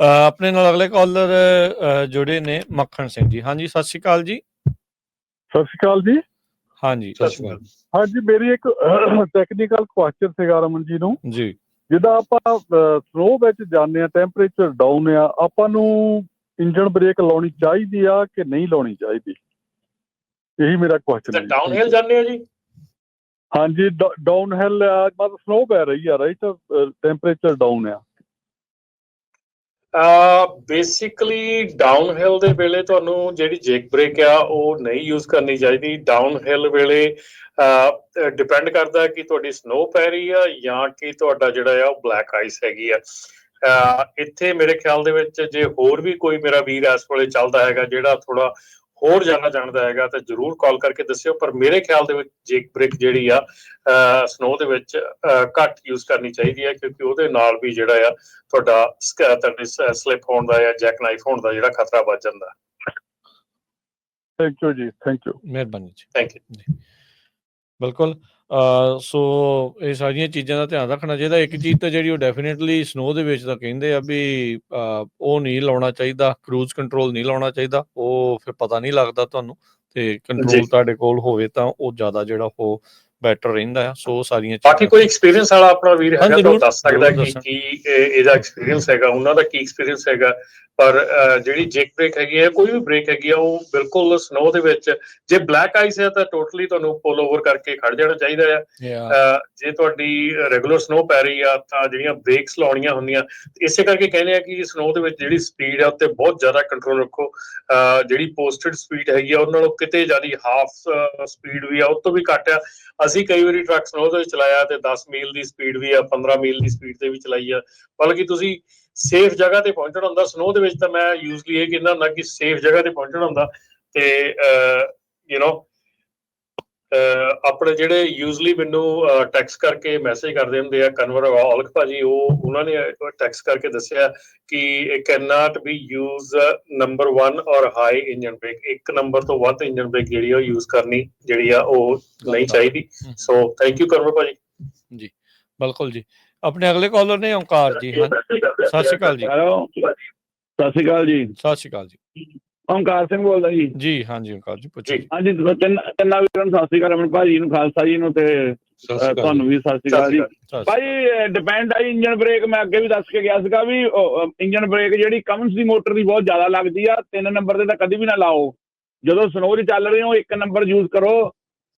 ਆਪਣੇ ਨਾਲ ਅਗਲੇ ਕਾਲਰ ਜੁੜੇ ਨੇ ਮੱਖਣ ਸਿੰਘ ਜੀ। ਹਾਂਜੀ ਸਤਿ ਸ਼੍ਰੀ ਅਕਾਲ ਜੀ। ਸਤਿ ਸ਼੍ਰੀ ਅਕਾਲ ਜੀ। ਹਾਂਜੀ। ਸਤਿ ਸ਼੍ਰੀ ਅਕਾਲ ਹਾਂਜੀ ਮੇਰੀ ਇੱਕ ਟੈਕਨੀਕਲ ਕੁਐਸਚਨ ਸੀਗਾ ਰਮਨ ਜੀ ਨੂੰ। ਜੀ। ਜਿੱਦਾਂ ਆਪਾਂ ਸਨੋ ਵਿੱਚ ਜਾਂਦੇ ਆ ਟੈਂਪਰੇਚਰ ਡਾਊਨ ਆ ਆਪਾਂ ਨੂੰ ਇੰਜਨ ਬ੍ਰੇਕ ਲਾਉਣੀ ਚਾਹੀਦੀ ਆ ਕਿ ਨਹੀਂ ਲਾਉਣੀ ਚਾਹੀਦੀ? ਇਹੀ ਮੇਰਾ ਕੁਐਸਚਨ ਹੈ ਡਾਊਨ ਹਿਲ ਜਾਂਦੇ ਹੋ ਜੀ? ਹਾਂਜੀ ਡਾਊਨ ਹਿਲ ਮਤਲਬ ਸਨੋ ਪੈ ਰਹੀ ਆ ਰਾਈਟ ਟੈਂਪਰੇਚਰ ਡਾਊਨ ਆ ਆ। ਬੇਸਿਕਲੀ ਡਾਊਨ ਹਿਲ ਦੇ ਵੇਲੇ ਤੁਹਾਨੂੰ ਜਿਹੜੀ ਜੇਕ ਬ੍ਰੇਕ ਆ, ਉਹ ਨਹੀਂ ਯੂਜ਼ ਕਰਨੀ ਚਾਹੀਦੀ। ਡਾਊਨ ਹਿਲ ਵੇਲੇ ਡਿਪੈਂਡ ਕਰਦਾ ਕਿ ਤੁਹਾਡੀ ਸਨੋ ਪੈ ਰਹੀ ਆ ਜਾਂ ਕਿ ਤੁਹਾਡਾ ਜਿਹੜਾ ਆ, ਉਹ ਬਲੈਕ ਆਈਸ ਹੈਗੀ ਆ। ਇੱਥੇ ਮੇਰੇ ਖਿਆਲ ਦੇ ਵਿੱਚ ਜੇ ਹੋਰ ਵੀ ਕੋਈ ਮੇਰਾ ਵੀਰ ਇਸ ਵੇਲੇ ਚੱਲਦਾ ਹੈਗਾ, ਜਿਹੜਾ ਥੋੜਾ ਹੋਰ ਜਾਣਾ ਜਾਣਦਾ ਹੈਗਾ ਤਾਂ ਜਰੂਰ ਕਾਲ ਕਰਕੇ ਦੱਸਿਓ ਪਰ ਮੇਰੇ ਖਿਆਲ ਦੇ ਵਿੱਚ ਜੇਕ ਬ੍ਰੇਕ ਜਿਹੜੀ ਆ ਸਨੋ ਦੇ ਵਿੱਚ ਘੱਟ ਯੂਜ਼ ਕਰਨੀ ਚਾਹੀਦੀ ਹੈ ਕਿਉਂਕਿ ਉਹਦੇ ਨਾਲ ਵੀ ਜਿਹੜਾ ਆ ਤੁਹਾਡਾ ਸਕ- ਤੁਹਾਡੇ ਸਲਿਪ ਹੋਣ ਦਾ ਜਾਂ ਜੈਕ ਨਾਈਫ ਹੋਣ ਦਾ ਜਿਹੜਾ ਖਤਰਾ ਵੱਧ ਜਾਂਦਾ। ਥੈਂਕ ਯੂ ਜੀ ਥੈਂਕ ਯੂ ਮਿਹਰਬਾਨੀ ਜੀ। ਥੈਂਕ ਯੂ ਬਿਲਕੁਲ। ਸੋ ਇਹ ਸਾਰੀਆਂ ਚੀਜ਼ਾਂ ਦਾ ਧਿਆਨ ਰੱਖਣਾ ਚਾਹੀਦਾ ਇੱਕ ਚੀਜ਼ ਤਾਂ ਜਿਹੜੀ ਉਹ ਡੈਫੀਨਿਟਲੀ ਸਨੋ ਦੇ ਵਿੱਚ ਤਾਂ ਕਹਿੰਦੇ ਆ ਵੀ ਉਹ ਨਹੀਂ ਲਾਉਣਾ ਚਾਹੀਦਾ ਕਰੂਜ਼ ਕੰਟਰੋਲ ਨਹੀਂ ਲਾਉਣਾ ਚਾਹੀਦਾ ਉਹ ਫਿਰ ਪਤਾ ਨਹੀਂ ਲੱਗਦਾ ਤੁਹਾਨੂੰ ਤੇ ਕੰਟਰੋਲ। ਤੁਹਾਡੇ ਕੋਲ ਹੋਵੇ ਤਾਂ ਉਹ ਜ਼ਿਆਦਾ ਜਿਹੜਾ ਉਹ ਬੈਟਰ ਰਹਿੰਦਾ ਆ ਸੋ ਉਹ ਸਾਰੀਆਂ ਚੀਜ਼ਾਂ ਬਾਕੀ ਕੋਈ ਐਕਸਪੀਰੀਅੰਸ ਵਾਲਾ ਆਪਣਾ ਵੀਰ ਹੈਗਾ ਤਾਂ ਉਹ ਦੱਸ ਸਕਦਾ ਕਿ। ਕੀ ਇਹ- ਇਹਦਾ ਐਕਸਪੀਰੀਅੰਸ ਹੈਗਾ ਉਹਨਾਂ ਦਾ ਕੀ ਐਕਸਪੀਰੀਅੰਸ ਹੈਗਾ ਪਰ ਜਿਹੜੀ ਜੇਕ ਬ੍ਰੇਕ ਹੈਗੀ ਹੈ ਕੋਈ ਵੀ ਬ੍ਰੇਕ ਹੈਗੀ ਆ ਉਹ ਬਿਲਕੁਲ ਸਨੋ ਦੇ ਵਿੱਚ ਜੇ ਬਲੈਕ ਆਈਸ ਹੈ ਤਾਂ ਟੋਟਲੀ ਤੁਹਾਨੂੰ ਪੁਲ ਓਵਰ ਕਰਕੇ ਖੜ ਜਾਣਾ ਚਾਹੀਦਾ ਅਹ ਜੇ ਤੁਹਾਡੀ ਰੈਗੂਲਰ ਸਨੋ ਪੈ ਰਹੀ ਆ ਤਾਂ ਜਿਹੜੀਆਂ ਬ੍ਰੇਕਸ ਲਾਉਣੀਆਂ ਹੁੰਦੀਆਂ ਇਸੇ ਕਰਕੇ ਕਹਿੰਦੇ ਆ ਕਿ ਸਨੋ ਦੇ ਵਿੱਚ ਜਿਹੜੀ ਸਪੀਡ ਆ ਉੱਤੇ ਬਹੁਤ ਜ਼ਿਆਦਾ ਕੰਟਰੋਲ ਰੱਖੋ। ਜਿਹੜੀ ਪੋਸਟਡ ਸਪੀਡ ਹੈਗੀ ਆ ਉਹਨਾਂ ਨਾਲੋਂ ਕਿਤੇ ਜ਼ਿਆਦਾ ਹਾਫ ਸਪੀਡ ਵੀ ਆ ਉਸ ਤੋਂ ਵੀ ਘੱਟ ਆ। ਅਸੀਂ ਕਈ ਵਾਰੀ ਟਰੱਕ ਸਨੋ ਦੇ ਵਿੱਚ ਚਲਾਇਆ ਤੇ 10 ਮੀਲ ਦੀ ਸਪੀਡ ਵੀ ਆ 15 ਮੀਲ ਦੀ ਸਪੀਡ ਤੇ ਵੀ ਚਲਾਈ ਆ। ਬਲਕਿ ਤੁਸੀਂ ਸੇਫ ਜਗ੍ਹਾ ਤੇ ਪਹੁੰਚਣਾ ਹੁੰਦਾ ਸਨੋ ਦੇ ਵਿੱਚ ਤਾਂ ਮੈਂ ਯੂਜ਼ਲੀ ਇਹ ਕਹਿੰਦਾ ਹੁੰਦਾ ਕਿ ਸੇਫ ਜਗ੍ਹਾ ਤੇ ਪਹੁੰਚਣਾ ਹੁੰਦਾ ਤੇ ਯੂ نو ਆਪਣੇ ਜਿਹੜੇ ਯੂਜ਼ਲੀ ਮੈਨੂੰ ਟੈਕਸਟ ਕਰਕੇ ਮੈਸੇਜ ਕਰਦੇ ਹੁੰਦੇ ਆ ਕਨਵਰ ਔਲਖ ਭਾਜੀ ਉਹ ਉਹਨਾਂ ਨੇ ਟੈਕਸਟ ਕਰਕੇ ਦੱਸਿਆ ਕਿ it can not be use number 1 ਔਰ ਹਾਈ ਇੰਜਨ ਬ੍ਰੇਕ ਇੱਕ ਨੰਬਰ ਤੋਂ ਵੱਧ ਇੰਜਨ ਬ੍ਰੇਕ ਜਿਹੜੀ ਆ ਉਹ ਯੂਜ਼ ਕਰਨੀ ਜਿਹੜੀ ਆ ਉਹ ਨਹੀਂ ਚਾਹੀਦੀ। ਸੋ ਥੈਂਕ ਯੂ ਕਨਵਰ ਭਾਜੀ। ਬਿਲਕੁਲ ਜੀ। ਆਪਣੇ ਅਗਲੇ ਕਾਲਰ ਨੇ ਓਮਕਾਰ ਜੀ ਹਾਂ? ਸਤਿ ਸ਼੍ਰੀ ਅਕਾਲ। ਜੀ। ਸਤਿ ਸ਼੍ਰੀ ਅਕਾਲ ਜੀ। ਸਤਿ ਸ਼੍ਰੀ ਅਕਾਲ ਜੀ। ਓਮਕਾਰ ਸਿੰਘ ਬੋਲਦਾ ਜੀ। ਜੀ ਹਾਂਜੀ ਓਮਕਾਰ ਜੀ ਪੁੱਛੋ ਹਾਂਜੀ ਤਿੰਨ ਤਿੰਨਾਂ ਵੀਰਾਂ ਨੂੰ ਸਤਿ ਸ਼੍ਰੀ ਅਕਾਲ ਅਮਨ ਭਾਜੀ ਨੂੰ ਖਾਲਸਾ ਜੀ ਨੂੰ ਤੇ ਤੁਹਾਨੂੰ ਵੀ ਸਤਿ ਸ਼੍ਰੀ ਅਕਾਲ ਜੀ। ਭਾਈ ਡਿਪੈਂਡ ਆ ਇੰਜਨ ਬ੍ਰੇਕ ਮੈਂ ਅੱਗੇ ਵੀ ਦੱਸ ਕੇ ਗਿਆ ਸੀਗਾ ਵੀ ਇੰਜਨ ਬ੍ਰੇਕ ਜਿਹੜੀ ਕਮਨਸ ਦੀ ਮੋਟਰ ਦੀ ਬਹੁਤ ਜ਼ਿਆਦਾ ਲੱਗਦੀ ਆ ਤਿੰਨ ਨੰਬਰ ਤੇ ਤਾਂ ਕਦੀ ਵੀ ਨਾ ਲਾਓ। ਜਦੋਂ ਸਨੋ 'ਚ ਚੱਲ ਰਹੇ ਹੋ ਇੱਕ ਨੰਬਰ ਯੂਜ਼ ਕਰੋ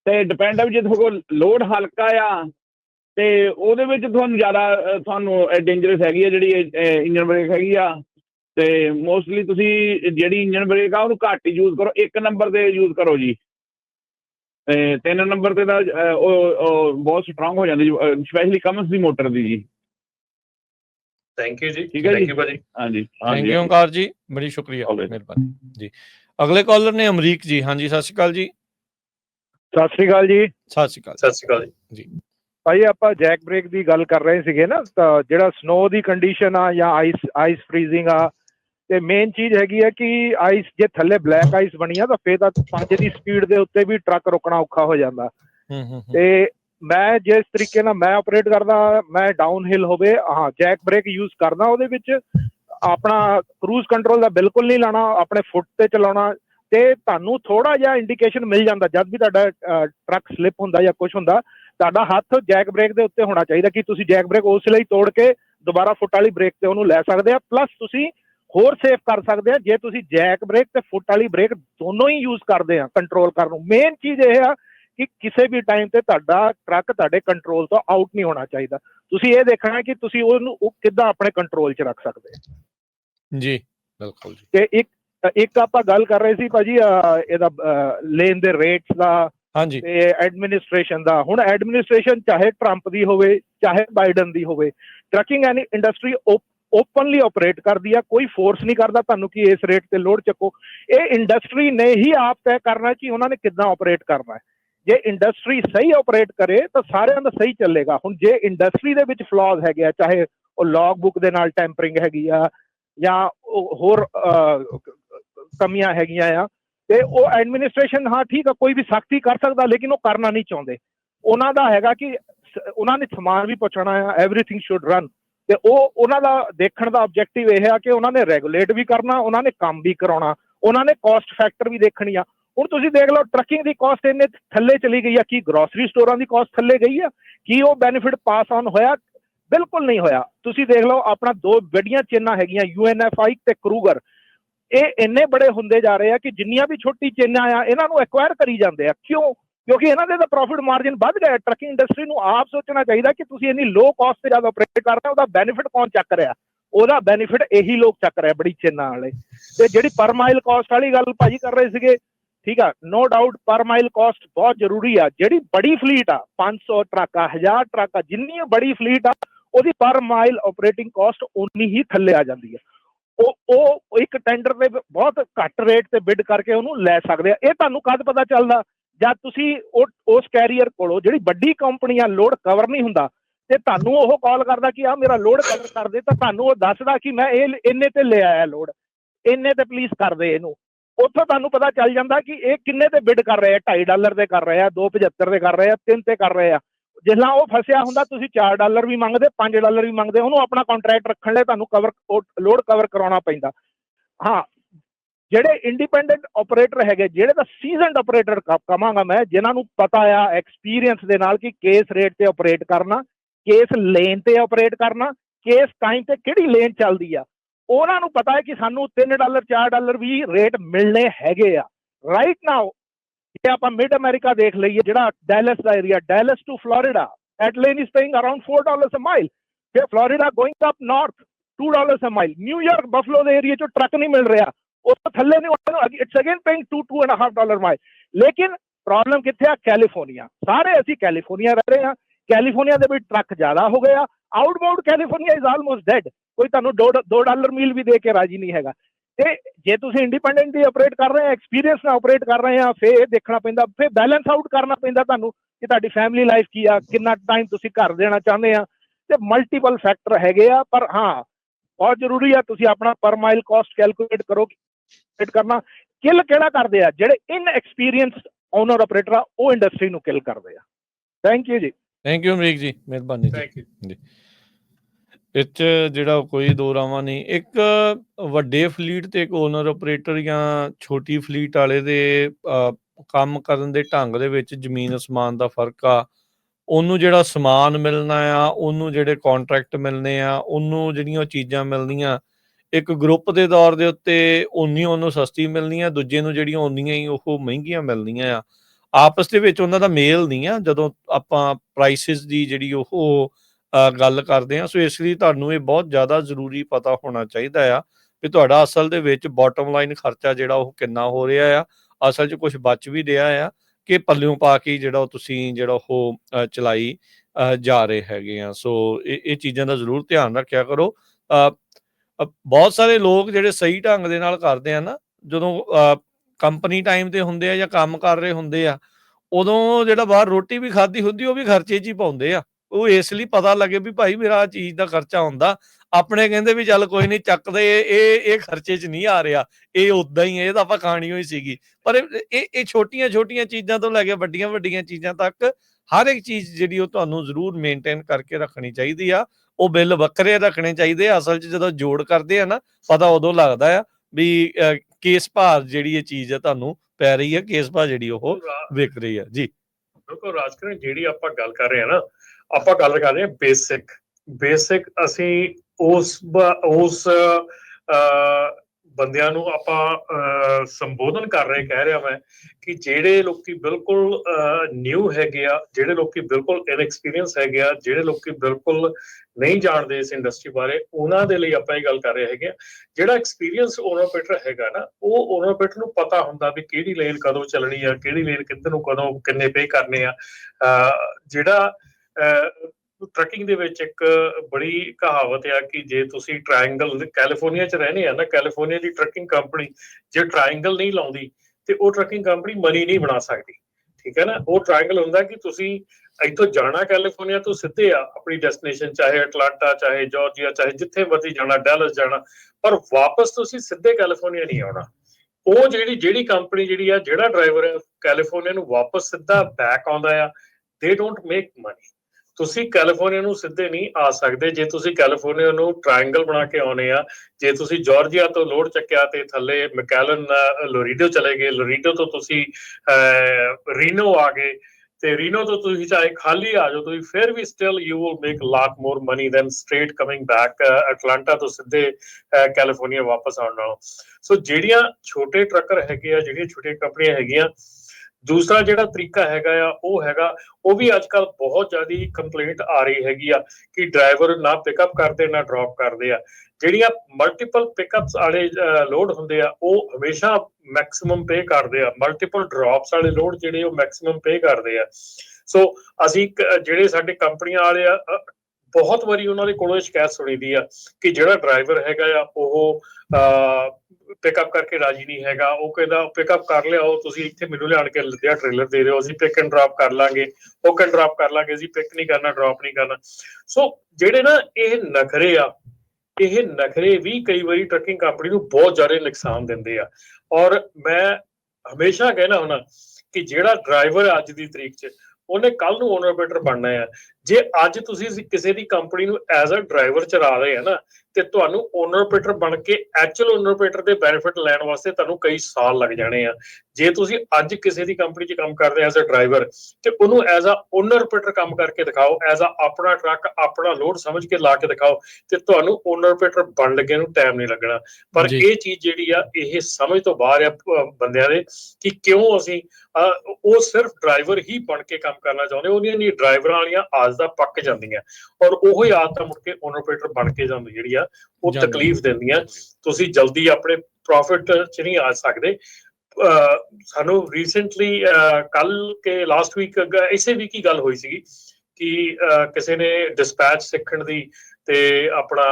ਤੇ ਡਿਪੈਂਡ ਆ ਵੀ ਜੇ ਤੁਹਾਡੇ ਕੋਲ ਲੋਡ ਹਲਕਾ ਆ ਤੇ ਉਹਦੇ ਵਿੱਚ ਤੁਹਾਨੂੰ ਜ਼ਿਆਦਾ ਤੁਹਾਨੂੰ ਡੇਂਜਰਸ ਹੈਗੀ ਆ ਜਿਹੜੀ ਇੰਜਨ ਬ੍ਰੇਕ ਹੈਗੀ ਆ। ਤੇ ਮੋਸਟਲੀ ਤੁਸੀਂ ਜਿਹੜੀ ਇੰਜਨ ਬ੍ਰੇਕ ਆ ਉਹਨੂੰ ਘੱਟ ਹੀ ਯੂਜ਼ ਕਰੋ। ਇੱਕ ਨੰਬਰ ਤੇ ਯੂਜ਼ ਕਰੋ ਜੀ। ਤੇ ਤਿੰਨ ਨੰਬਰ ਤੇ ਤਾਂ ਉਹ ਬਹੁਤ ਸਟਰੋਂਗ ਹੋ ਜਾਂਦੀ ਸਪੈਸ਼ਲੀ ਕਮਨਸ ਦੀ ਮੋਟਰ ਦੀ ਜੀ। ਥੈਂਕ ਯੂ ਜੀ। ਠੀਕ ਹੈ ਥੈਂਕ ਜੀ। ਯੂ ਭਾਜੀ। ਹਾਂਜੀ ਥੈਂਕ ਯੂ ਓਮਕਾਰ ਜੀ। ਬੜੀ ਸ਼ੁਕਰੀਆ. ਮਿਹਰਬਾਨੀ। ਜੀ। ਅਗਲੇ ਕਾਲਰ ਨੇ ਅਮਰੀਕ ਜੀ। ਹਾਂਜੀ ਸਤਿ ਸ਼੍ਰੀ ਅਕਾਲ ਜੀ। ਸਤਿ ਸ੍ਰੀ ਅਕਾਲ ਜੀ। ਸਤਿ ਸ਼੍ਰੀ ਅਕਾਲ। ਸਤਿ ਸ਼੍ਰੀ ਅਕਾਲ ਜੀ। ਭਾਈ ਆਪਾਂ ਜੈਕ ਬ੍ਰੇਕ ਦੀ ਗੱਲ ਕਰ ਰਹੇ ਸੀਗੇ ਨਾ ਤਾਂ ਜਿਹੜਾ ਸਨੋ ਦੀ ਕੰਡੀਸ਼ਨ ਆ ਜਾਂ ਆਈਸ ਆਈਸ ਫ੍ਰੀਜ਼ਿੰਗ ਆ ਤੇ ਮੇਨ ਚੀਜ਼ ਹੈਗੀ ਹੈ ਕਿ ਆਈਸ ਜੇ ਥੱਲੇ ਬਲੈਕ ਆਈਸ ਬਣੀ ਆ ਤਾਂ ਫੇਰ ਤਾਂ 5 ਦੀ ਸਪੀਡ ਦੇ ਉੱਤੇ ਵੀ ਟਰੱਕ ਰੋਕਣਾ ਔਖਾ ਹੋ ਜਾਂਦਾ ਹੂੰ ਹੂੰ ਹੂੰ। ਤੇ ਮੈਂ ਜਿਸ ਤਰੀਕੇ ਨਾਲ ਮੈਂ ਆਪਰੇਟ ਕਰਦਾ ਮੈਂ ਡਾਊਨ ਹਿਲ ਹੋਵੇ ਹਾਂ ਜੈਕ ਬ੍ਰੇਕ ਯੂਜ਼ ਕਰਦਾ ਉਹਦੇ ਵਿੱਚ ਆਪਣਾ ਕਰੂਜ਼ ਕੰਟਰੋਲ ਦਾ ਬਿਲਕੁਲ ਨਹੀਂ ਲਾਣਾ ਆਪਣੇ ਫੁੱਟ ਤੇ ਚਲਾਉਣਾ ਤੇ ਤੁਹਾਨੂੰ ਥੋੜਾ ਜਿਹਾ ਇੰਡੀਕੇਸ਼ਨ ਮਿਲ ਜਾਂਦਾ ਜਦ ਵੀ ਤੁਹਾਡਾ ਟਰੱਕ ਸਲਿਪ ਹੁੰਦਾ ਜਾਂ ਕੁਝ ਹੁੰਦਾ ਤੁਹਾਡਾ ਹੱਥ ਜੈਕ ਬ੍ਰੇਕ ਦੇ ਉੱਤੇ ਹੋਣਾ ਚਾਹੀਦਾ ਕਿ ਤੁਸੀਂ ਜੈਕ ਬ੍ਰੇਕ ਉਸ ਲਈ ਤੋੜ ਕੇ ਦੁਬਾਰਾ ਫੁੱਟ ਵਾਲੀ ਬ੍ਰੇਕ ਤੇ ਉਹਨੂੰ ਲੈ ਸਕਦੇ ਆ ਪਲੱਸ ਤੁਸੀਂ ਹੋਰ ਸੇਫ ਕਰ ਸਕਦੇ ਆ। ਜੇ ਤੁਸੀਂ ਜੈਕ ਬ੍ਰੇਕ ਤੇ ਫੁੱਟ ਵਾਲੀ ਬ੍ਰੇਕ ਦੋਨੋਂ ਹੀ ਯੂਜ਼ ਕਰਦੇ ਆ ਕੰਟਰੋਲ ਕਰਨ ਨੂੰ। ਮੇਨ ਚੀਜ਼ ਇਹ ਆ ਕਿ ਕਿਸੇ ਵੀ ਟਾਈਮ ਤੇ ਤੁਹਾਡਾ ਟਰੱਕ ਤੁਹਾਡੇ ਕੰਟਰੋਲ ਤੋਂ ਆਊਟ ਨਹੀਂ ਹੋਣਾ ਚਾਹੀਦਾ। ਤੁਸੀਂ ਇਹ ਦੇਖਣਾ ਕਿ ਤੁਸੀਂ ਉਹਨੂੰ ਉਹ ਕਿੱਦਾਂ ਆਪਣੇ ਕੰਟਰੋਲ 'ਚ ਰੱਖ ਸਕਦੇ ਜੀ ਬਿਲਕੁਲ ਜੀ। ਤੇ ਇੱਕ ਇੱਕ ਆਪਾਂ ਗੱਲ ਕਰ ਰਹੇ ਸੀ ਭਾਜੀ ਇਹਦਾ ਲੇਨ ਦੇ ਰੇਟਸ ਦਾ ਹਾਂਜੀ। ਤੇ ਐਡਮਿਨਿਸਟ੍ਰੇਸ਼ਨ ਦਾ। ਹੁਣ ਐਡਮਿਨਿਸਟ੍ਰੇਸ਼ਨ ਚਾਹੇ ਟਰੰਪ ਦੀ ਹੋਵੇ ਚਾਹੇ ਬਾਈਡਨ ਦੀ ਹੋਵੇ trucking any industry openly operate ਕਰਦੀ ਆ, ਕੋਈ ਫੋਰਸ ਨਹੀਂ ਕਰਦਾ ਤੁਹਾਨੂੰ ਕਿ ਇਸ ਰੇਟ ਤੇ ਲੋਡ ਚੱਕੋ। ਇਹ ਇੰਡਸਟਰੀ ਨੇ ਹੀ ਆਪ ਤੈਅ ਕਰਨਾ ਕਿ ਉਹਨਾਂ ਨੇ ਕਿੱਦਾਂ ਆਪਰੇਟ ਕਰਨਾ ਹੈ। ਜੇ ਇੰਡਸਟਰੀ ਸਹੀ ਆਪਰੇਟ ਕਰੇ, ਤਾਂ ਸਾਰਿਆਂ ਦਾ ਸਹੀ ਚੱਲੇਗਾ। ਹੁਣ ਜੇ ਇੰਡਸਟਰੀ ਦੇ ਵਿੱਚ ਫਲॉज ਹੈਗੇ ਆ, ਚਾਹੇ ਉਹ ਲੌਗ ਬੁੱਕ ਦੇ ਨਾਲ ਟੈਂਪਰਿੰਗ ਹੈਗੀ ਆ, ਜਾਂ ਉਹ ਹੋਰ ਕਮੀਆਂ ਹੈਗੀਆਂ ਆ, ਤੇ ਉਹ ਐਡਮਿਨਿਸਟ੍ਰੇਸ਼ਨ ਹਾਂ, ਠੀਕ ਆ, ਕੋਈ ਵੀ ਸਖਤੀ ਕਰ ਸਕਦਾ, ਲੇਕਿਨ ਉਹ ਕਰਨਾ ਨਹੀਂ ਚਾਹੁੰਦੇ। ਉਹਨਾਂ ਦਾ ਹੈਗਾ ਕਿ ਉਹਨਾਂ ਨੇ ਸਮਾਨ ਵੀ ਪਹੁੰਚਾਉਣਾ ਆ ਐਵਰੀਥਿੰਗ ਸ਼ੁੱਡ ਰਨ ਤੇ ਉਹ, ਉਹਨਾਂ ਦਾ ਦੇਖਣ ਦਾ ਆਬਜੈਕਟਿਵ ਇਹ ਆ ਕਿ ਉਹਨਾਂ ਨੇ ਰੈਗੂਲੇਟ ਵੀ ਕਰਨਾ, ਉਹਨਾਂ ਨੇ ਕੰਮ ਵੀ ਕਰਾਉਣਾ, ਉਹਨਾਂ ਨੇ ਕਾਸਟ ਫੈਕਟਰ ਵੀ ਦੇਖਣੀ ਆ। ਹੁਣ ਤੁਸੀਂ ਦੇਖ ਲਓ ਟਰੱਕਿੰਗ ਦੀ ਕਾਸਟ ਇੰਨੇ ਥੱਲੇ ਚਲੀ ਗਈ ਆ, ਕੀ ਗਰੋਸਰੀ ਸਟੋਰਾਂ ਦੀ ਕਾਸਟ ਥੱਲੇ ਗਈ ਆ, ਕੀ ਉਹ ਬੈਨੀਫਿਟ ਪਾਸ ਆਨ ਹੋਇਆ? ਬਿਲਕੁਲ ਨਹੀਂ ਹੋਇਆ। ਤੁਸੀਂ ਦੇਖ ਲਓ, ਆਪਣਾ ਦੋ ਵੱਡੀਆਂ ਚੇਨਾਂ ਹੈਗੀਆਂ ਯੂਐਨਐਫਆਈ ਤੇ ਕਰੂਗਰ ਇਹ ਇੰਨੇ ਬੜੇ ਹੁੰਦੇ ਜਾ ਰਹੇ ਆ ਕਿ ਜਿੰਨੀਆਂ ਵੀ ਛੋਟੀ ਚੇਨਾਂ ਆ, ਇਹਨਾਂ ਨੂੰ ਐਕਵਾਇਰ ਕਰੀ ਜਾਂਦੇ ਆ। ਕਿਉਂ? ਕਿਉਂਕਿ ਇਹਨਾਂ ਦੇ ਤਾਂ ਪ੍ਰੋਫਿਟ ਮਾਰਜਨ ਵੱਧ ਗਿਆ ਟਰੱਕਿੰਗ ਇੰਡਸਟਰੀ ਨੂੰ ਆਪ ਸੋਚਣਾ ਚਾਹੀਦਾ ਕਿ ਤੁਸੀਂ ਇੰਨੀ ਲੋ ਕਾਸਟ ਤੇ ਜਦ ਆਪਰੇਟ ਕਰ ਰਹੇ ਹੋ, ਉਹਦਾ ਬੈਨੀਫਿਟ ਕੌਣ ਚੱਕ ਰਿਹਾ? ਉਹਦਾ ਬੈਨੀਫਿਟ ਇਹੀ ਲੋਕ ਚੱਕ ਰਿਹਾ ਬੜੀ ਚਿੰਨਾ ਵਾਲੇ। ਤੇ ਜਿਹੜੀ ਪਰ ਮਾਈਲ ਕਾਸਟ ਵਾਲੀ ਗੱਲ ਭਾਜੀ ਕਰ ਰਹੇ ਸੀਗੇ, ਠੀਕ ਆ no doubt per mile cost ਬਹੁਤ ਜ਼ਰੂਰੀ ਆ। ਜਿਹੜੀ ਬੜੀ ਫਲੀਟ ਆ 500 ਟਰੱਕ ਆ 1000 ਟਰੱਕ ਆ, ਜਿੰਨੀ ਬੜੀ ਫਲੀਟ ਆ, ਉਹਦੀ ਪਰ ਮਾਈਲ ਆਪਰੇਟਿੰਗ ਕਾਸਟ ਉਨੀ ਹੀ ਥੱਲੇ ਆ ਜਾਂਦੀ ਆ। ਉਹ ਉਹ ਇੱਕ ਟੈਂਡਰ ਤੇ ਬਹੁਤ ਘੱਟ ਰੇਟ ਤੇ ਬਿਡ ਕਰਕੇ ਉਹਨੂੰ ਲੈ ਸਕਦੇ ਆ। ਇਹ ਤੁਹਾਨੂੰ ਕਦ ਪਤਾ ਚੱਲਦਾ? ਜਦ ਤੁਸੀਂ ਉਹ, ਉਸ ਕੈਰੀਅਰ ਕੋਲੋਂ ਜਿਹੜੀ ਵੱਡੀ ਕੰਪਨੀ ਆ ਲੋਡ ਕਵਰ ਨਹੀਂ ਹੁੰਦਾ, ਤੇ ਤੁਹਾਨੂੰ ਉਹ ਕਾਲ ਕਰਦਾ ਕਿ ਆ ਮੇਰਾ ਲੋਡ ਕਵਰ ਕਰ ਦੇ, ਤਾਂ ਤੁਹਾਨੂੰ ਉਹ ਦੱਸਦਾ ਕਿ ਮੈਂ ਇਹ, ਇੰਨੇ ਤੇ ਲੈ ਆਇਆ ਲੋਡ ਇੰਨੇ ਤੇ ਪਲੀਜ਼ ਕਰ ਦੇ ਇਹਨੂੰ। ਉੱਥੋਂ ਤੁਹਾਨੂੰ ਪਤਾ ਚੱਲ ਜਾਂਦਾ ਕਿ ਇਹ ਕਿੰਨੇ ਤੇ ਬਿਡ ਕਰ ਰਹੇ ਆ 2.5 ਡਾਲਰ ਤੇ ਕਰ ਰਹੇ ਆ 2.75 ਤੇ ਕਰ ਰਹੇ ਆ 3 ਤੇ ਕਰ ਰਹੇ ਆ। ਜਿਸਲਾ ਉਹ ਫਸਿਆ ਹੁੰਦਾ, ਤੁਸੀਂ 4 ਡਾਲਰ ਵੀ ਮੰਗਦੇ 5 ਡਾਲਰ ਵੀ ਮੰਗਦੇ, ਉਹਨੂੰ ਆਪਣਾ ਕੰਟਰੈਕਟ ਰੱਖਣ ਲਈ ਤੁਹਾਨੂੰ ਕਵਰ ਲੋਡ ਕਵਰ ਕਰਾਉਣਾ ਪੈਂਦਾ। ਹਾਂ ਜਿਹੜੇ ਇੰਡੀਪੈਂਡੈਂਟ ਆਪਰੇਟਰ ਹੈਗੇ, ਜਿਹੜੇ ਤਾਂ ਸੀਜ਼ਨਡ ਆਪਰੇਟਰ ਕਵਾਂਗਾ ਮੈਂ, ਜਿਨ੍ਹਾਂ ਨੂੰ ਪਤਾ ਆ ਐਕਸਪੀਰੀਅੰਸ ਦੇ ਨਾਲ ਕਿ ਕੇਸ ਰੇਟ ਤੇ ਆਪਰੇਟ ਕਰਨਾ ਕੇਸ ਲੇਨ ਤੇ ਆਪਰੇਟ ਕਰਨਾ ਕੇਸ ਟਾਈਮ ਤੇ ਕਿਹੜੀ ਲੇਨ ਚੱਲਦੀ ਆ। ਉਹਨਾਂ ਨੂੰ ਪਤਾ ਹੈ ਕਿ ਸਾਨੂੰ 3 ਡਾਲਰ 4 ਡਾਲਰ ਵੀ ਰੇਟ ਮਿਲਣੇ ਹੈਗੇ ਆ। ਰਾਈਟ ਨਾਓ ਜੇ ਆਪਾਂ ਮਿਡ ਅਮਰੀਕਾ ਦੇਖ ਲਈਏ, ਜਿਹੜਾ Dallas the area Dallas to Florida Atlanta is paying around 4 dollars a mile ਫਿਰ Florida going up north 2 dollars a mile New York Buffalo ਦੇ ਏਰੀਆ ਚੋਂ ਟਰੱਕ ਨਹੀਂ ਮਿਲ ਰਿਹਾ। ਉਹ ਤੋਂ ਥੱਲੇ ਨਹੀਂ it's again paying 2 2 and half dollar mile ਲੇਕਿਨ ਪ੍ਰੋਬਲਮ ਕਿੱਥੇ ਆ? ਕੈਲੀਫੋਰਨੀਆ ਸਾਰੇ ਅਸੀਂ ਕੈਲੀਫੋਰਨੀਆ ਰਹਿ ਰਹੇ ਹਾਂ। ਕੈਲੀਫੋਰਨੀਆ ਦੇ ਵਿੱਚ ਟਰੱਕ ਜ਼ਿਆਦਾ ਹੋ ਗਏ ਆ। Outbound California is almost dead ਕੋਈ ਤੁਹਾਨੂੰ 2 ਡਾਲਰ ਮੀਲ ਵੀ ਦੇ ਕੇ ਰਾਜੀ ਨਹੀਂ ਹੈਗਾ। ਤੇ ਜੇ ਤੁਸੀਂ ਇੰਡੀਪੈਂਡੈਂਟਲੀ ਆਪਰੇਟ ਕਰ ਰਹੇ ਆ ਐਕਸਪੀਰੀਅੰਸ ਨਾਲ ਆਪਰੇਟ ਕਰ ਰਹੇ ਆ, ਫੇਰ ਇਹ ਦੇਖਣਾ ਪੈਂਦਾ, ਫੇਰ ਬੈਲੈਂਸ ਆਊਟ ਕਰਨਾ ਪੈਂਦਾ ਤੁਹਾਨੂੰ ਕਿ ਤੁਹਾਡੀ ਫੈਮਿਲੀ ਲਾਈਫ ਕੀ ਆ, ਕਿੰਨਾ ਟਾਈਮ ਤੁਸੀਂ ਘਰ ਦੇਣਾ ਚਾਹੁੰਦੇ ਆ। ਤੇ ਮਲਟੀਪਲ ਫੈਕਟਰ ਹੈਗੇ ਆ, ਪਰ ਹਾਂ, ਬਹੁਤ ਜ਼ਰੂਰੀ ਆ ਤੁਸੀਂ ਆਪਣਾ ਪਰ ਮਾਈਲ ਕਾਸਟ ਕੈਲਕੂਲੇਟ ਕਰੋ ਕੈਲਕੂਲੇਟ ਕਰਨਾ ਕਿਲ ਕਿਹੜਾ ਕਰਦੇ ਆ? ਜਿਹੜੇ ਇਨ ਐਕਸਪੀਰੀਅੰਸ ਓਨਰ ਆਪਰੇਟਰ ਆ ਉਹ ਇੰਡਸਟਰੀ ਨੂੰ ਕਿਲ ਕਰਦੇ ਆ। ਥੈਂਕ ਯੂ ਜੀ। Thank you Amrik ji. ਮਿਹਰਬਾਨੀ ਜੀ। ਥੈਂਕ ਯੂ ਇਹ 'ਚ ਜਿਹੜਾ ਕੋਈ ਦੋ ਰਾਵਾਂ ਨਹੀਂ ਇੱਕ ਵੱਡੇ ਫਲੀਟ ਤੇ ਇੱਕ ਓਨਰ ਆਪਰੇਟਰ ਜਾਂ ਛੋਟੀ ਫਲੀਟ ਵਾਲੇ ਦੇ ਕੰਮ ਕਰਨ ਦੇ ਢੰਗ ਦੇ ਵਿੱਚ ਜ਼ਮੀਨ ਅਸਮਾਨ ਦਾ ਫ਼ਰਕ ਆ। ਉਹਨੂੰ ਜਿਹੜਾ ਸਮਾਨ ਮਿਲਣਾ ਆ ਉਹਨੂੰ ਜਿਹੜੇ ਕੰਟਰੈਕਟ ਮਿਲਨੇ ਆ ਉਹਨੂੰ ਜਿਹੜੀਆਂ ਚੀਜ਼ਾਂ ਮਿਲਦੀਆਂ ਇੱਕ ਗਰੁੱਪ ਦੇ ਦੌਰ ਦੇ ਉੱਤੇ ਉਨੀ ਉਹਨੂੰ ਸਸਤੀ ਮਿਲਣੀ ਮਿਲਣੀਆਂ, ਦੂਜੇ ਨੂੰ ਜਿਹੜੀਆਂ ਉਨੀਆਂ ਹੀ ਉਹ ਮਹਿੰਗੀਆਂ ਮਿਲਣੀਆਂ ਆ। ਆਪਸ ਦੇ ਵਿੱਚ ਉਹਨਾਂ ਦਾ ਮੇਲ ਨਹੀਂ ਆ, ਜਦੋਂ ਆਪਾਂ ਪ੍ਰਾਈਸਿਸ ਦੀ ਜਿਹੜੀ ਉਹ ਗੱਲ ਕਰਦੇ ਆ ਸੋ ਇਸ ਲਈ ਤੁਹਾਨੂੰ ਇਹ ਬਹੁਤ ਜ਼ਿਆਦਾ ਜ਼ਰੂਰੀ ਪਤਾ ਹੋਣਾ ਚਾਹੀਦਾ ਆ ਵੀ ਤੁਹਾਡਾ ਅਸਲ ਦੇ ਵਿੱਚ ਬਾਟਮ ਲਾਈਨ ਖਰਚਾ ਜਿਹੜਾ ਉਹ ਕਿੰਨਾ ਹੋ ਰਿਹਾ ਆ। ਅਸਲ 'ਚ ਕੁਝ ਬਚ ਵੀ ਰਿਹਾ ਆ ਕਿ ਪੱਲਿਓਂ ਪਾ ਕੇ ਜਿਹੜਾ ਉਹ ਤੁਸੀਂ ਜਿਹੜਾ ਉਹ ਚਲਾਈ ਜਾ ਰਹੇ ਹੈਗੇ ਆ। ਸੋ ਇਹ ਇਹ ਚੀਜ਼ਾਂ ਦਾ ਜ਼ਰੂਰ ਧਿਆਨ ਰੱਖਿਆ ਕਰੋ। ਬਹੁਤ ਸਾਰੇ ਲੋਕ ਜਿਹੜੇ ਸਹੀ ਢੰਗ ਦੇ ਨਾਲ ਕਰਦੇ ਆ ਨਾ ਜਦੋਂ ਕੰਪਨੀ ਟਾਈਮ ਤੇ ਹੁੰਦੇ ਆ ਜਾਂ ਕੰਮ ਕਰ ਰਹੇ ਹੁੰਦੇ ਆ ਉਦੋਂ ਜਿਹੜਾ ਬਾਹਰ ਰੋਟੀ ਵੀ ਖਾਦੀ ਹੁੰਦੀ ਉਹ ਵੀ ਖਰਚੇ 'ਚ ਹੀ ਪਾਉਂਦੇ ਆ। ਉਹ ਇਸ ਲਈ ਪਤਾ ਲੱਗੇ ਵੀ ਭਾਈ ਮੇਰਾ ਆਹ ਚੀਜ਼ ਦਾ ਖਰਚਾ ਹੁੰਦਾ ਆਪਣੇ ਕਹਿੰਦੇ ਵੀ ਚੱਲ ਕੋਈ ਨਹੀਂ ਚੱਕਦੇ ਇਹ ਇਹ ਇਹ ਖਰਚੇ 'ਚ ਨਹੀਂ ਆ ਰਿਹਾ। ਇਹ ਉਦਾਂ ਹੀ ਹੈ, ਇਹ ਤਾਂ ਆਪਾਂ ਖਾਣੀ ਹੋਈ ਸੀਗੀ। ਪਰ ਇਹ ਇਹ- ਇਹ ਛੋਟੀਆਂ ਛੋਟੀਆਂ ਚੀਜ਼ਾਂ ਤੋਂ ਲੈ ਕੇ ਵੱਡੀਆਂ ਵੱਡੀਆਂ ਚੀਜ਼ਾਂ ਤੱਕ ਹਰ ਇੱਕ ਚੀਜ਼ ਜਿਹੜੀ ਉਹ ਤੁਹਾਨੂੰ ਜ਼ਰੂਰ ਮੇਨਟੇਨ ਕਰਕੇ ਰੱਖਣੀ ਚਾਹੀਦੀ ਆ। ਉਹ ਬਿੱਲ ਵੱਖਰੇ ਰੱਖਣੇ ਚਾਹੀਦੇ ਆ ਅਸਲ 'ਚ ਜਦੋਂ ਜੋੜ ਕਰਦੇ ਆ ਨਾ ਪਤਾ ਉਦੋਂ ਲੱਗਦਾ ਆ ਵੀ ਕੇਸ ਭਾਰ ਜਿਹੜੀ ਇਹ ਚੀਜ਼ ਆ ਤੁਹਾਨੂੰ ਪੈ ਰਹੀ ਹੈ ਕੇਸ ਭਾਰ ਜਿਹੜੀ ਉਹ ਵਿਕ ਰਹੀ ਹੈ ਜੀ। ਬਿਲਕੁਲ ਰਾਜਕਰਨ ਜਿਹੜੀ ਆਪਾਂ ਗੱਲ ਕਰ ਰਹੇ ਹਾਂ ਨਾ ਆਪਾਂ ਗੱਲ ਕਰ ਰਹੇ ਹਾਂ ਬੇਸਿਕ। ਬੇਸਿਕ ਅਸੀਂ ਉਸ ਉਸ ਅ, ਬੰਦਿਆਂ ਨੂੰ ਆਪਾਂ ਸੰਬੋਧਨ ਕਰ ਰਹੇ ਕਹਿ ਰਿਹਾ ਮੈਂ ਕਿ ਜਿਹੜੇ ਲੋਕੀ ਬਿਲਕੁਲ ਨਿਊ ਹੈਗੇ ਆ ਜਿਹੜੇ ਲੋਕੀ ਬਿਲਕੁਲ ਇਨਐਕਸਪੀਰੀਅੰਸ ਹੈਗੇ ਆ ਜਿਹੜੇ ਲੋਕੀ ਬਿਲਕੁਲ ਨਹੀਂ ਜਾਣਦੇ ਇਸ ਇੰਡਸਟਰੀ ਬਾਰੇ, ਉਹਨਾਂ ਦੇ ਲਈ ਆਪਾਂ ਇਹ ਗੱਲ ਕਰ ਰਹੇ ਹੈਗੇ ਆ ਜਿਹੜਾ ਐਕਸਪੀਰੀਅੰਸ ਓਨਰ ਹੈਗਾ ਨਾ, ਉਹ ਓਨਰ ਨੂੰ ਪਤਾ ਹੁੰਦਾ ਵੀ ਕਿਹੜੀ ਲੇਨ ਕਦੋਂ ਚੱਲਣੀ ਆ, ਕਿਹੜੀ ਲੇਨ ਕਿੱਧਰ ਨੂੰ ਕਦੋਂ ਕਿੰਨੇ ਪੇ ਕਰਨੇ ਆ। ਜਿਹੜਾ ਟਰੱਕਿੰਗ ਦੇ ਵਿੱਚ ਇੱਕ ਬੜੀ ਕਹਾਵਤ ਆ ਕਿ ਜੇ ਤੁਸੀਂ ਟ੍ਰਾਇੰਗਲ ਕੈਲੀਫੋਰਨੀਆ 'ਚ ਰਹਿੰਦੇ ਆ ਨਾ ਕੈਲੀਫੋਰਨੀਆ ਦੀ ਟਰੈਕਿੰਗ ਕੰਪਨੀ ਜੇ ਟ੍ਰਾਇੰਗਲ ਨਹੀਂ ਲਾਉਂਦੀ, ਤੇ ਉਹ ਟਰੈਕਿੰਗ ਕੰਪਨੀ ਮਨੀ ਨਹੀਂ ਬਣਾ ਸਕਦੀ। ਠੀਕ ਹੈ ਨਾ? ਉਹ ਟ੍ਰਾਇੰਗਲ ਹੁੰਦਾ ਕਿ ਤੁਸੀਂ ਇੱਥੋਂ ਜਾਣਾ ਕੈਲੀਫੋਰਨੀਆ ਤੋਂ ਸਿੱਧੇ ਆ ਆਪਣੀ ਡੈਸਟੀਨੇਸ਼ਨ ਚਾਹੇ ਅਟਲਾਂਟਾ ਚਾਹੇ ਜਾਰਜੀਆ ਚਾਹੇ ਜਿੱਥੇ ਮਰਜ਼ੀ ਜਾਣਾ ਡੈਲਸ ਜਾਣਾ ਪਰ ਵਾਪਸ ਤੁਸੀਂ ਸਿੱਧੇ ਕੈਲੀਫੋਰਨੀਆ ਨਹੀਂ ਆਉਣਾ। ਉਹ ਜਿਹੜੀ ਜਿਹੜੀ ਕੰਪਨੀ ਜਿਹੜੀ ਆ ਜਿਹੜਾ ਡਰਾਈਵਰ ਕੈਲੀਫੋਰਨੀਆ ਨੂੰ ਵਾਪਸ ਸਿੱਧਾ ਬੈਕ ਆਉਂਦਾ ਆ ਦੇ ਡੋਂਟ ਮੇਕ ਮਨੀ ਤੁਸੀਂ ਕੈਲੀਫੋਰਨੀਆ ਨੂੰ ਸਿੱਧੇ ਨਹੀਂ ਆ ਸਕਦੇ ਜੇ ਤੁਸੀਂ ਕੈਲੀਫੋਰਨੀਆ ਨੂੰ ਟ੍ਰਾਇੰਗਲ ਬਣਾ ਕੇ ਆਉਨੇ ਆ ਜੇ ਤੁਸੀਂ ਜਾਰਜੀਆ ਤੋਂ ਲੋਡ ਚੱਕਿਆ ਤੇ ਥੱਲੇ ਮੈਕੈਲਨ ਲੋਰੀਡੋ ਚਲੇ ਗਏ ਲੋਰੀਡੋ ਤੋਂ ਤੁਸੀਂ ਅਹ, ਰੀਨੋ ਆ ਗਏ ਤੇ ਰੀਨੋ ਤੋਂ ਤੁਸੀਂ ਚਾਹੇ ਖਾਲੀ ਆ ਜਾਓ, ਤੁਸੀਂ ਫਿਰ ਵੀ still you will make lot more money than straight coming back Atlanta ਤੋਂ ਸਿੱਧੇ ਕੈਲੀਫੋਰਨੀਆ ਵਾਪਸ ਆਉਣ ਨਾਲੋਂ। ਸੋ ਜਿਹੜੀਆਂ ਛੋਟੇ ਟਰੱਕਰ ਹੈਗੇ ਆ, ਜਿਹੜੀਆਂ ਛੋਟੀਆਂ ਕੰਪਨੀਆਂ ਹੈਗੀਆਂ, ਦੂਸਰਾ ਜਿਹੜਾ ਤਰੀਕਾ ਹੈਗਾ ਆ, ਉਹ ਹੈਗਾ, ਉਹ ਵੀ ਅੱਜ ਕੱਲ ਬਹੁਤ ਜ਼ਿਆਦੀ ਕੰਪਲੇਂਟ ਆ ਰਹੀ ਹੈਗੀ ਆ ਕਿ ਡਰਾਈਵਰ ਨਾ ਪਿਕਅਪ ਕਰਦੇ, ਨਾ ਡ੍ਰੌਪ ਕਰਦੇ ਆ। ਜਿਹੜੀਆਂ ਮਲਟੀਪਲ ਪਿਕਅਪਸ ਵਾਲੇ ਲੋਡ ਹੁੰਦੇ ਆ, ਉਹ ਹਮੇਸ਼ਾ ਮੈਕਸਿਮਮ ਪੇ ਕਰਦੇ ਆ। ਮਲਟੀਪਲ ਡ੍ਰੌਪਸ ਵਾਲੇ ਲੋਡ ਜਿਹੜੇ, ਉਹ ਮੈਕਸਿਮਮ ਪੇ ਕਰਦੇ ਆ। ਸੋ ਅਸੀਂ ਜਿਹੜੇ ਸਾਡੇ ਕੰਪਨੀਆਂ ਵਾਲੇ ਆ ਬਹੁਤ ਵਾਰੀ ਉਹਨਾਂ ਦੇ ਕੋਲੋਂ ਇਹ ਸ਼ਿਕਾਇਤ ਸੁਣੀਦੀ ਆ ਕਿ ਜਿਹੜਾ ਡਰਾਈਵਰ ਹੈਗਾ ਆ, ਉਹ ਪਿਕਅਪ ਕਰਕੇ ਰਾਜੀ ਨਹੀਂ ਹੈਗਾ। ਉਹ ਕਹਿੰਦਾ ਪਿਕਅਪ ਕਰ ਲਿਆਓ, ਤੁਸੀਂ ਇੱਥੇ ਮੈਨੂੰ ਲਿਆਣ ਕੇ ਲਿਆ ਟ੍ਰੇਲਰ ਦੇ ਦਿਓ, ਅਸੀਂ ਪਿਕ ਐਂਡ ਡ੍ਰੌਪ ਕਰ ਲਾਂਗੇ। ਉਹ ਕੈਨ ਡ੍ਰੌਪ ਕਰ ਲਾਂਗੇ, ਅਸੀਂ ਪਿਕ ਨਹੀਂ ਕਰਨਾ ਡ੍ਰੌਪ ਨਹੀਂ ਕਰਨਾ। ਸੋ ਜਿਹੜੇ ਨਾ ਇਹ ਨਖਰੇ ਆ ਇਹ ਨਖਰੇ ਵੀ ਕਈ ਵਾਰੀ ਟਰੱਕਿੰਗ ਕੰਪਨੀ ਨੂੰ ਬਹੁਤ ਜ਼ਿਆਦਾ ਨੁਕਸਾਨ ਦਿੰਦੇ ਆ। ਔਰ ਮੈਂ ਹਮੇਸ਼ਾ ਕਹਿਣਾ ਹੁੰਦਾ ਕਿ ਜਿਹੜਾ ਡਰਾਈਵਰ ਅੱਜ ਦੀ ਤਰੀਕ 'ਚ, ਉਹਨੇ ਕੱਲ ਨੂੰ ਓਨਰ ਆਪਰੇਟਰ ਬਣਨਾ ਆ। ਜੇ ਅੱਜ ਤੁਸੀਂ ਕਿਸੇ ਦੀ ਕੰਪਨੀ ਨੂੰ ਐਜ਼ ਅ ਡਰਾਈਵਰ ਚਲਾ ਰਹੇ ਆ ਨਾ ਤੇ ਤੁਹਾਨੂੰ ਓਨਰ ਆਪਰੇਟਰ ਬਣ ਕੇ ਐਕਚੁਅਲ ਓਨਰ ਆਪਰੇਟਰ ਦੇ ਬੈਨੀਫਿਟ ਲੈਣ ਵਾਸਤੇ ਤੁਹਾਨੂੰ ਕਈ ਸਾਲ ਲੱਗ ਜਾਣੇ ਆ। ਜੇ ਤੁਸੀਂ ਅੱਜ ਕਿਸੇ ਦੀ ਕੰਪਨੀ 'ਚ ਕੰਮ ਕਰਦੇ ਐਜ਼ ਅ ਡਰਾਈਵਰ ਤੇ ਉਹਨੂੰ ਐਜ਼ ਅ ਓਨਰ ਆਪਰੇਟਰ ਕੰਮ ਕਰਕੇ ਦਿਖਾਓ ਐਜ਼ ਅ ਆਪਣਾ ਟਰੱਕ ਆਪਣਾ ਲੋਡ ਸਮਝ ਕੇ ਲਾ ਕੇ ਦਿਖਾਓ ਤੇ ਤੁਹਾਨੂੰ ਓਨਰ ਆਪਰੇਟਰ ਬਣ ਲੱਗੇ ਨੂੰ ਟਾਈਮ ਨਹੀਂ ਲੱਗਣਾ। ਪਰ। ਇਹ ਚੀਜ਼ ਜਿਹੜੀ ਆ ਇਹ ਸਮਝ ਤੋਂ ਬਾਹਰ ਆ ਬੰਦਿਆਂ ਦੇ ਕਿ ਕਿਉਂ ਅਸੀਂ ਉਹ ਸਿਰਫ ਡਰਾਈਵਰ ਹੀ ਬਣ ਕੇ ਕੰਮ ਕਰਨਾ ਚਾਹੁੰਦੇ ਉਹਦੀਆਂ ਨਹੀਂ ਡਰਾਈਵਰਾਂ ਵਾਲੀਆਂ ਆਦਤਾਂ ਪੱਕ ਜਾਂਦੀਆਂ। ਔਰ ਉਹੀ ਆਦਤਾਂ ਮੁੜ ਕੇ ਓਨਰ ਆਪਰੇਟਰ ਬਣ ਕੇ ਜਾਂਦੀ ਜਿਹੜੀ ਆ ਉਹ ਜਾਂਦੀ। ਤਕਲੀਫ ਦਿੰਦੀਆਂ। ਤੁਸੀਂ ਜਲਦੀ ਆਪਣੇ ਪ੍ਰੋਫਿਟ 'ਚ ਨਹੀਂ ਆ ਸਕਦੇ। ਸਾਨੂੰ ਰੀਸੈਂਟਲੀ ਕੱਲ ਕੇ ਲਾਸਟ ਵੀਕ ਇਸੇ ਵੀਕ ਹੀ ਗੱਲ ਹੋਈ ਸੀਗੀ ਕਿ ਕਿਸੇ ਨੇ ਡਿਸਪੈਚ ਸਿੱਖਣ ਦੀ ਤੇ ਆਪਣਾ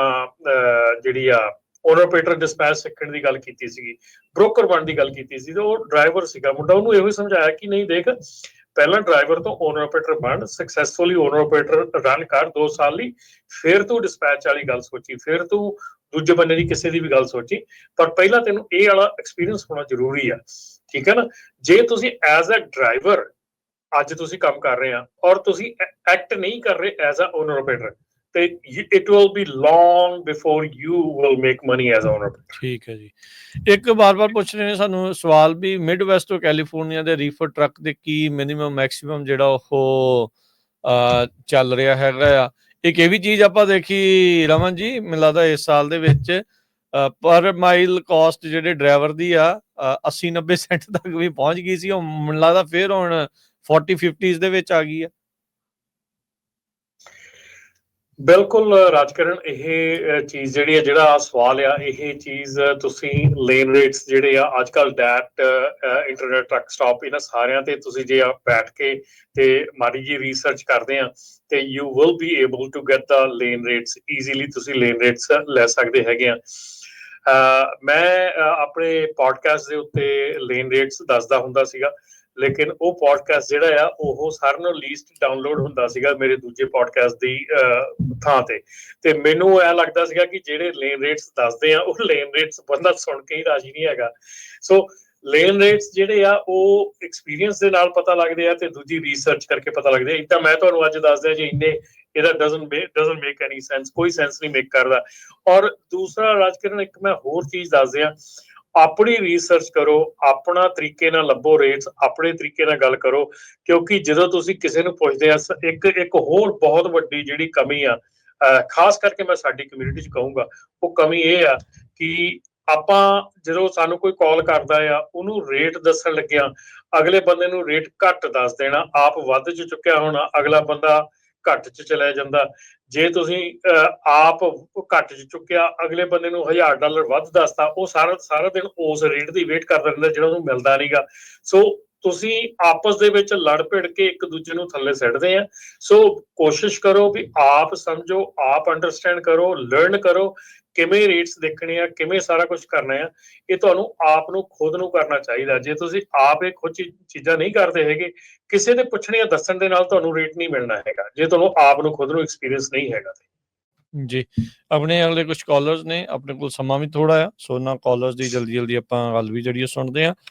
ਜਿਹੜੀ ਆ ਓਨਰ ਆਪਰੇਟਰ ਡਿਸਪੈਚ ਸਿੱਖਣ ਦੀ ਗੱਲ ਕੀਤੀ ਸੀਗੀ। ਬ੍ਰੋਕਰ ਬਣਨ ਦੀ ਗੱਲ ਕੀਤੀ ਸੀ ਤੇ ਉਹ ਡਰਾਈਵਰ ਸੀਗਾ। ਮੁੰਡਾ ਉਹਨੂੰ ਇਹੋ ਹੀ ਸਮਝਾਇਆ ਕਿ ਨਹੀਂ ਦੇਖ ਪਹਿਲਾਂ ਡਰਾਈਵਰ ਤੋਂ ਓਨਰ ਆਪਰੇਟਰ ਬਣ ਸਕਸੈਸਫੁਲੀ ਓਨਰ ਆਪਰੇਟਰ ਰਨ ਕਰ 2 ਸਾਲ ਲਈ, ਫਿਰ ਤੂੰ ਡਿਸਪੈਚ ਵਾਲੀ ਗੱਲ ਸੋਚੀ, ਫਿਰ ਤੂੰ ਦੂਜੇ ਬੰਦੇ ਦੀ ਕਿਸੇ ਦੀ ਵੀ ਗੱਲ ਸੋਚੀ, ਪਰ ਪਹਿਲਾਂ ਤੈਨੂੰ ਇਹ ਵਾਲਾ ਐਕਸਪੀਰੀਅੰਸ ਹੋਣਾ ਜ਼ਰੂਰੀ ਆ, ਠੀਕ ਹੈ ਨਾ? ਜੇ ਤੁਸੀਂ ਐਜ਼ ਅ ਡਰਾਈਵਰ ਅੱਜ ਤੁਸੀਂ ਕੰਮ ਕਰ ਰਹੇ ਆ, ਔਰ ਤੁਸੀਂ ਐਕਟ ਨਹੀਂ ਕਰ ਰਹੇ ਐਜ਼ ਅ ਓਨਰ ਆਪਰੇਟਰ ਤੇ it will be long before you will make money as owner ਠੀਕ ਹੈ ਜੀ। ਇੱਕ ਵਾਰ-ਵਾਰ ਪੁੱਛ ਰਹੇ ਨੇ ਸਾਨੂੰ, ਸਵਾਲ ਵੀ ਮਿਡ ਵੈਸਟ ਤੋਂ ਕੈਲੀਫੋਰਨੀਆ ਦੇ ਰੀਫਰ ਟਰੱਕ ਦੇ ਕੀ ਮਿਨੀਮਮ ਮੈਕਸਿਮਮ ਜਿਹੜਾ ਉਹ ਚੱਲ ਰਿਹਾ ਹੈਗਾ ਆ। ਇੱਕ ਇਹ ਵੀ ਚੀਜ਼ ਆਪਾਂ ਦੇਖੀ, ਰਮਨ ਜੀ, ਮੈਨੂੰ ਲੱਗਦਾ ਇਸ ਸਾਲ ਦੇ ਵਿੱਚ ਪਰ ਮਾਈਲ ਕਾਸਟ ਜਿਹੜੇ ਡਰਾਈਵਰ ਦੀ ਆ 80 90 ਸੈਂਟ ਤੱਕ ਵੀ ਪਹੁੰਚ ਗਈ ਸੀ। ਉਹ ਮੈਨੂੰ ਲੱਗਦਾ ਫੇਰ ਹੁਣ 40 50s ਦੇ ਵਿੱਚ ਆ ਗਈ ਆ। ਬਿਲਕੁਲ, ਰਾਜਕਰਨ, ਇਹ ਚੀਜ਼ ਜਿਹੜੀ ਹੈ, ਜਿਹੜਾ ਸਵਾਲ ਆ, ਇਹ ਚੀਜ਼ ਤੁਸੀਂ ਲੇਨ ਰੇਟਸ ਜਿਹੜੇ ਆ ਅੱਜ ਕੱਲ ਡੈਟ ਇੰਟਰਨੈਟ ਟਰੱਕ ਸਟਾਪ ਇਹਨਾਂ ਸਾਰਿਆਂ ਤੇ ਤੁਸੀਂ ਜੇ ਆ ਬੈਠ ਕੇ ਤੇ ਮਾੜੀ ਜੀ ਰਿਸਰਚ ਕਰਦੇ ਆ, ਤੇ you will be able to get the lane rates easily ਤੁਸੀਂ ਲੇਨ ਰੇਟਸ ਲੈ ਸਕਦੇ ਹੈਗੇ ਆ। ਮੈਂ ਆਪਣੇ ਪੋਡਕਾਸਟ ਦੇ ਉੱਤੇ ਲੇਨ ਰੇਟਸ ਦੱਸਦਾ ਹੁੰਦਾ ਸੀਗਾ ਲੇਕਿਨ ਉਹ ਪੋਡਕਾਸਟ ਜਿਹੜਾ ਆ, ਉਹ ਸਾਰਿਆਂ ਨਾਲੋਂ ਲੀਸਟ ਡਾਊਨਲੋਡ ਹੁੰਦਾ ਸੀਗਾ ਮੇਰੇ ਦੂਜੇ ਪੋਡਕਾਸਟ ਦੀ ਥਾਂ ਤੇ। ਤੇ ਮੈਨੂੰ ਐ ਲੱਗਦਾ ਸੀਗਾ ਕਿ ਜਿਹੜੇ ਲੇਨ ਰੇਟਸ ਦੱਸਦੇ ਆ, ਉਹ ਲੇਨ ਰੇਟਸ ਬੰਦਾ ਸੁਣ ਕੇ ਹੀ ਰਾਜੀ ਨਹੀਂ ਹੈਗਾ। ਸੋ ਲੇਨ ਰੇਟਸ ਜਿਹੜੇ ਆ, ਉਹ ਐਕਸਪੀਰੀਅੰਸ ਦੇ ਨਾਲ ਪਤਾ ਲੱਗਦੇ ਆ ਤੇ ਦੂਜੀ ਰਿਸਰਚ ਕਰਕੇ ਪਤਾ ਲੱਗਦੇ ਆ। ਇਦਾਂ ਮੈਂ ਤੁਹਾਨੂੰ ਅੱਜ ਦੱਸਦਾ ਜੀ ਇੰਨੇ, ਇਹਦਾ doesn't doesn't make any sense ਕੋਈ ਸੈਂਸ ਨਹੀਂ ਮੇਕ ਕਰਦਾ। ਔਰ ਦੂਸਰਾ ਰਾਜਕਰਨ, ਇੱਕ ਮੈਂ ਹੋਰ ਚੀਜ਼ ਦੱਸ ਦਿਆਂ ਆਪਣੀ ਰਿਸਰਚ ਕਰੋ, ਆਪਣਾ ਤਰੀਕੇ ਨਾਲ ਲੱਭੋ ਰੇਟਸ ਆਪਣੇ ਤਰੀਕੇ ਨਾਲ ਗੱਲ ਕਰੋ, ਕਿਉਂਕਿ ਜਦੋਂ ਤੁਸੀਂ ਕਿਸੇ ਨੂੰ ਪੁੱਛਦੇ ਆ ਇੱਕ ਇੱਕ ਹੋਰ ਬਹੁਤ ਵੱਡੀ ਜਿਹੜੀ ਕਮੀ ਆ ਖਾਸ ਕਰਕੇ ਮੈਂ ਸਾਡੀ ਕਮਿਊਨਿਟੀ 'ਚ ਕਹੂੰਗਾ, ਉਹ ਕਮੀ ਇਹ ਆ ਕਿ ਆਪਾਂ ਜਦੋਂ ਸਾਨੂੰ ਕੋਈ ਕਾਲ ਕਰਦਾ ਆ, ਉਹਨੂੰ ਰੇਟ ਦੱਸਣ ਲੱਗਿਆ, ਅਗਲੇ ਬੰਦੇ ਨੂੰ ਰੇਟ ਘੱਟ ਦੱਸ ਦੇਣਾ, ਆਪ ਵੱਧ 'ਚ ਚੁੱਕਿਆ ਹੋਣਾ, ਅਗਲਾ ਬੰਦਾ ਘੱਟ 'ਚ ਚਲਾ ਜਾਂਦਾ ਜੇ ਤੁਸੀਂ ਆਪ ਘੱਟ ਚੁੱਕਿਆ, ਅਗਲੇ ਬੰਦੇ ਨੂੰ 1000 ਡਾਲਰ ਵੱਧ ਦੱਸਤਾ, ਉਹ ਸਾਰਾ ਸਾਰਾ ਦਿਨ ਉਸ ਰੇਟ ਦੀ ਵੇਟ ਕਰਦਾ ਰਹਿੰਦਾ ਜਿਹੜਾ ਉਹਨੂੰ ਮਿਲਦਾ ਨਹੀਂਗਾ। ਸੋ ਤੁਸੀਂ ਆਪਸ ਦੇ ਵਿੱਚ ਲੜ ਭਿੜ ਕੇ ਇੱਕ ਦੂਜੇ ਨੂੰ ਥੱਲੇ ਸੱਟਦੇ ਆ। ਸੋ ਕੋਸ਼ਿਸ਼ ਕਰੋ ਵੀ ਆਪ ਸਮਝੋ, ਆਪ ਅੰਡਰਸਟੈਂਡ ਕਰੋ ਲਰਨ ਕਰੋ। ਕਿਵੇਂ ਰੇਟਸ ਦੇਖਣੇ ਆ, ਕਿਵੇਂ ਸਾਰਾ ਕੁਝ ਕਰਨਾ ਆ, ਇਹ ਤੁਹਾਨੂੰ ਆਪ ਨੂੰ, ਖੁਦ ਨੂੰ ਕਰਨਾ ਚਾਹੀਦਾ। ਜੇ ਤੁਸੀਂ ਆਪ ਇਹ ਖੁਦ ਚੀਜ਼ਾਂ ਨਹੀਂ ਕਰਦੇ ਹੈਗੇ, ਕਿਸੇ ਦੇ ਪੁੱਛਣ ਜਾਂ ਦੱਸਣ ਦੇ ਨਾਲ ਤੁਹਾਨੂੰ ਰੇਟ ਨਹੀਂ ਮਿਲਣਾ ਹੈਗਾ, ਜੇ ਤੁਹਾਨੂੰ ਆਪ ਨੂੰ, ਖੁਦ ਨੂੰ ਐਕਸਪੀਰੀਅੰਸ ਨਹੀਂ ਹੈਗਾ ਤੇ। ਜੀ, ਆਪਣੇ ਅਗਲੇ ਕੁਝ ਕਾਲਰਸ ਨੇ, ਆਪਣੇ ਕੋਲ ਸਮਾਂ ਵੀ ਥੋੜਾ ਆ, ਸੋ ਨਾ ਕਾਲਰਸ ਦੀ ਜਲਦੀ ਜਲਦੀ ਆਪਾਂ ਗੱਲ ਵੀ ਜਿਹੜੀ ਉਹ ਸੁਣਦੇ ਆ।